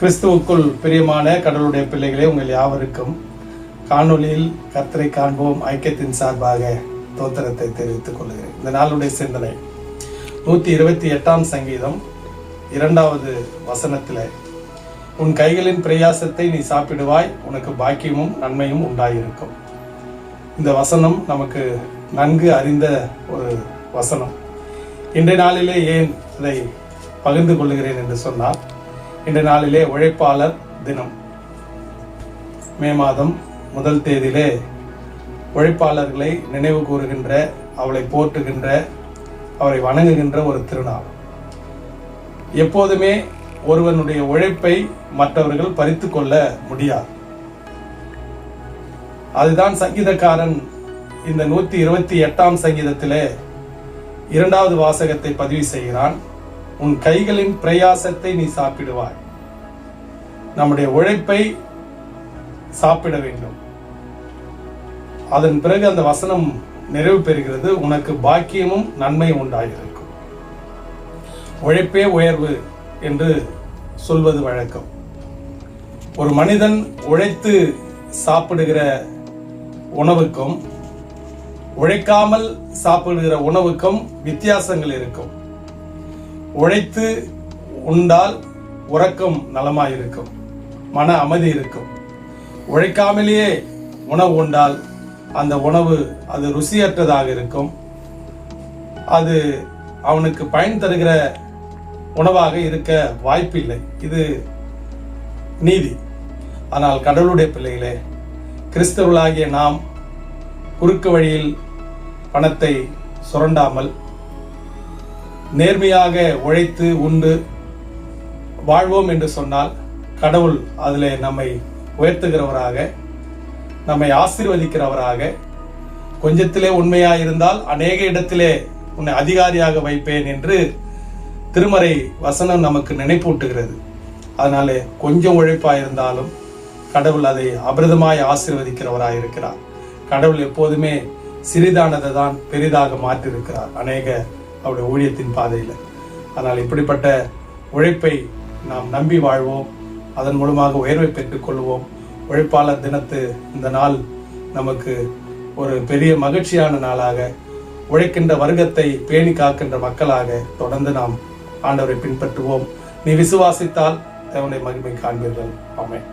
கிறிஸ்துவுக்குள் பிரியமான கடவுளுடைய பிள்ளைகளே உங்கள் யாவருக்கும் காணொலியில் கர்த்தரை காண்போம் ஐக்கியத்தின் சார்பாக தோத்திரத்தை தெரிவித்துக் கொள்கிறேன். இந்த நாளுடைய சிந்தனை நூத்தி இருபத்தி எட்டாம் சங்கீதம் இரண்டாவது வசனத்தில் உன் கைகளின் பிரயாசத்தை நீ சாப்பிடுவாய் உனக்கு பாக்கியமும் நன்மையும் உண்டாயிருக்கும். இந்த வசனம் நமக்கு நன்கு அறிந்த ஒரு வசனம். இன்றைய நாளிலே ஏன் இதை பகிர்ந்து கொள்கிறேன் என்று சொன்னால் இன்று நாளிலே உழைப்பாளர் தினம். மே மாதம் முதல் தேதியிலே உழைப்பாளர்களை நினைவு கூறுகின்ற அவளை போற்றுகின்ற அவரை வணங்குகின்ற ஒரு திருநாள். எப்போதுமே ஒருவனுடைய உழைப்பை மற்றவர்கள் பறித்து கொள்ள முடியாது. அதுதான் சங்கீதக்காரன் இந்த நூத்தி இருபத்தி எட்டாம் சங்கீதத்திலே இரண்டாவது வாசகத்தை பதிவு செய்கிறான். உன் கைகளின் பிரயாசத்தை நீ சாப்பிடுவாய். நம்முடைய உழைப்பை சாப்பிட வேண்டும். அதன் பிறகு அந்த வசனம் நிறைவு பெறுகிறது. உனக்கு பாக்கியமும் நன்மையும் உண்டாயிருக்கும். உழைப்பே உயர்வு என்று சொல்வது வழக்கம். ஒரு மனிதன் உழைத்து சாப்பிடுகிற உணவுக்கும் உழைக்காமல் சாப்பிடுகிற உணவுக்கும் வித்தியாசங்கள் இருக்கும். உழைத்து உண்டால் உறக்கம் நலமாயிருக்கும் மன அமைதி இருக்கும். உழைக்காமலேயே உணவு உண்டால் அந்த உணவு அது ருசியற்றதாக இருக்கும். அது அவனுக்கு பயன் தருகிற உணவாக இருக்க வாய்ப்பில்லை. இது நீதி. ஆனால் கடவுளுடைய பிள்ளைகளே கிறிஸ்தவர்களாகிய நாம் குறுக்கு வழியில் பணத்தை சுரண்டாமல் நேர்மையாக உழைத்து உண்டு வாழ்வோம் என்று சொன்னால் கடவுள் அதில் நம்மை உயர்த்துகிறவராக நம்மை ஆசீர்வதிக்கிறவராக கொஞ்சத்திலே உண்மையாயிருந்தால் அநேக இடத்திலே உன்னை அதிகாரியாக வைப்பேன் என்று திருமறை வசனம் நமக்கு நினைப்பூட்டுகிறது. அதனாலே கொஞ்சம் உழைப்பாக இருந்தாலும் கடவுள் அதை அபிரதமாய் ஆசீர்வதிக்கிறவராக இருக்கிறார். கடவுள் எப்போதுமே சிறிதானதை தான் பெரிதாக மாற்றிருக்கிறார் அநேக அவருடைய ஊழியத்தின் பாதையில். ஆனால் இப்படிப்பட்ட உழைப்பை நாம் நம்பி வாழ்வோம். அதன் மூலமாக உயர்வை பெற்றுக்கொள்வோம் உழைப்பாளர் தினத்து இந்த நாள் நமக்கு ஒரு பெரிய மகிழ்ச்சியான நாளாக உழைக்கின்ற வர்க்கத்தை பேணி காக்கின்ற மக்களாக தொடர்ந்து நாம் ஆண்டவரை பின்பற்றுவோம். நீ விசுவாசித்தால் தேவனை மகிமை காண்பீர்கள். ஆமென்.